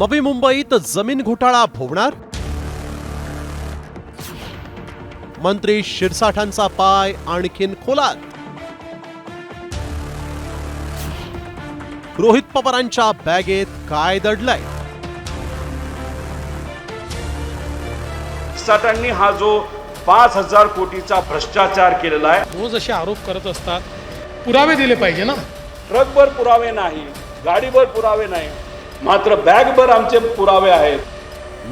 नवी मुंबईत जमीन घोटाळा भोवणार? मंत्री शिरसाठांचा पाय आणखीन खोलात. रोहित पवारांच्या बॅगेत काय दडलंय? साठांनी हा जो पाच हजार कोटीचा भ्रष्टाचार केलेला आहे रोज असे आरोप करत असतात पुरावे दिले पाहिजे ना. ट्रकभर पुरावे नाही गाडीभर पुरावे नाही मात्र बॅगभर आमचे पुरावे आहेत.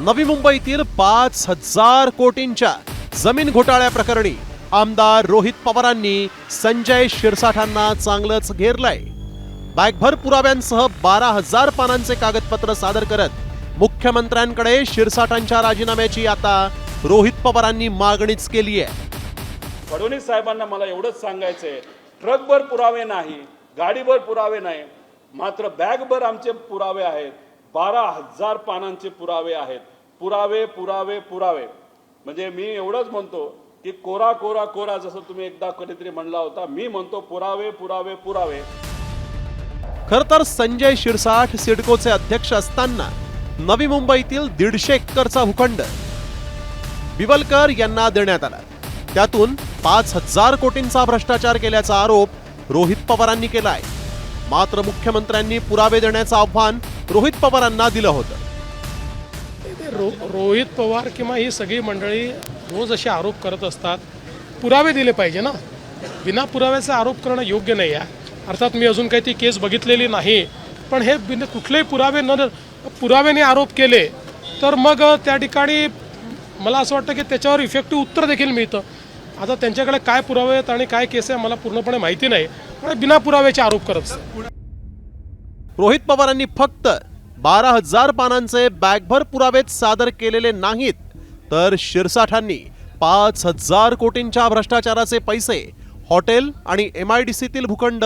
नवी मुंबईतील पाच हजार कोटींच्या जमीन घोटाळ्या प्रकरणी आमदार रोहित पवारांनी संजय शिरसाठांना चांगलंच घेरलंय. बॅगभर पुराव्यांसह बारा हजार पानांचे कागदपत्र सादर करत मुख्यमंत्र्यांकडे शिरसाठांच्या राजीनाम्याची आता रोहित पवारांनी मागणीच केली आहे. फडणवीस साहेबांना मला एवढंच सांगायचं आहे ट्रकभर पुरावे नाही गाडीभर पुरावे नाही मात्र बॅगभर आमचे पुरावे आहेत. बारा हजार पानांचे पुरावे आहेत. पुरावे पुरावे पुरावे. म्हणजे मी एवढंच म्हणतो की कोरा कोरा कोरा जसं तुम्ही एकदा कधीतरी म्हणला होता मी म्हणतो पुरावे पुरावे पुरावे. खर तर संजय शिरसाठ सिडकोचे अध्यक्ष असताना नवी मुंबईतील दीडशे एकरचा भूखंड बिवलकर यांना देण्यात आला. त्यातून पाच हजार कोटींचा भ्रष्टाचार केल्याचा आरोप रोहित पवारांनी केला आहे मात्र मुख्यमंत्र्यांनी पुरावे देण्याचं आव्हान रोहित पवारांना दिलं होतं. रो रोहित पवार किंवा ही सगळी मंडळी रोज असे आरोप करत असतात. पुरावे दिले पाहिजे ना. बिना पुराव्याचा आरोप करणं योग्य नाही आहे. अर्थात मी अजून काही ती केस बघितलेली नाही. पण हे बिन कुठलेही पुरावे न पुराव्याने आरोप केले तर मग त्या ठिकाणी मला असं वाटतं की त्याच्यावर इफेक्टिव्ह उत्तर देखील मिळतं. आता त्यांच्याकडे काय पुरावे आहेत आणि काय केस आहे मला पूर्णपणे माहिती नाही. पण बिना पुराव्याचे आरोप करत असतात. रोहित पवारांनी फक्त बारा हजार पानांचे बॅगभर पुरावेच सादर केलेले नाहीत तर शिरसाठांनी पाच हजार कोटींच्या भ्रष्टाचाराचे पैसे हॉटेल आणि एम आय डी सीतील भूखंड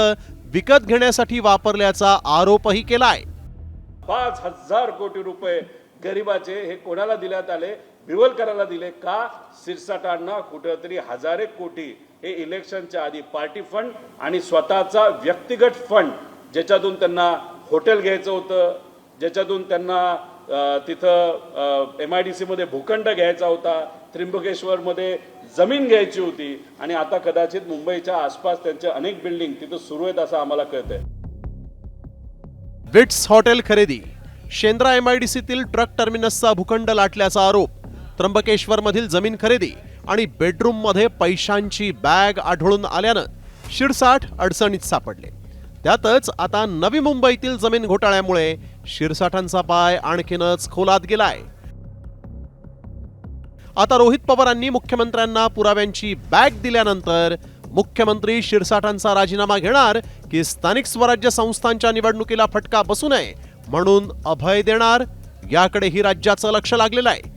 विकत घेण्यासाठी वापरल्याचा आरोपही केलाय. पाच हजार कोटी रुपये गरिबाचे हे कोणाला दिल्यात आले? बिवलकराला दिले का? सिरसाटांना कुठेतरी हजारे कोटी हे इलेक्शनच्या आधी पार्टी फंड आणि स्वतःचा व्यक्तिगत फंड ज्याच्यातून त्यांना हॉटेल घ्यायचं होतं ज्याच्यातून त्यांना तिथं एम आय डी सीमध्ये भूखंड घ्यायचा होता त्र्यंबकेश्वरमध्ये जमीन घ्यायची होती आणि आता कदाचित मुंबईच्या आसपास त्यांच्या अनेक बिल्डिंग तिथं सुरू आहेत असं आम्हाला कळतंय. विट्स हॉटेल खरेदी. शेंद्रा एम आय डी सीतील ट्रक टर्मिनसचा भूखंड लाटल्याचा आरोप. त्र्यंबकेश्वरमधील जमीन खरेदी आणि बेडरूममध्ये पैशांची बॅग आढळून आल्यानं शिरसाठ अडचणीत सापडले. त्यातच आता नवी मुंबईतील जमीन घोटाळ्यामुळे शिरसाठांचा पाय आणखीनच खोलात गेलाय. आता रोहित पवारांनी मुख्यमंत्र्यांना पुराव्यांची बॅग दिल्यानंतर मुख्यमंत्री शिरसाठांचा राजीनामा घेणार की स्थानिक स्वराज्य संस्थांच्या निवडणुकीला फटका बसू नये म्हणून अभय देणार याकडेही राज्याचं लक्ष लागलेलं आहे.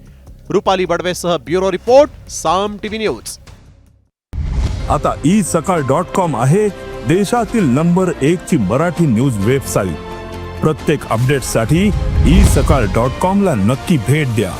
Rupali बडवेसह bureau report Saam TV news. आता ई सकाळ डॉट कॉम आहे देशातील नंबर एक ची मराठी न्यूज वेबसाईट. प्रत्येक अपडेटसाठी ई सकाळ डॉट कॉम ला नक्की भेट द्या.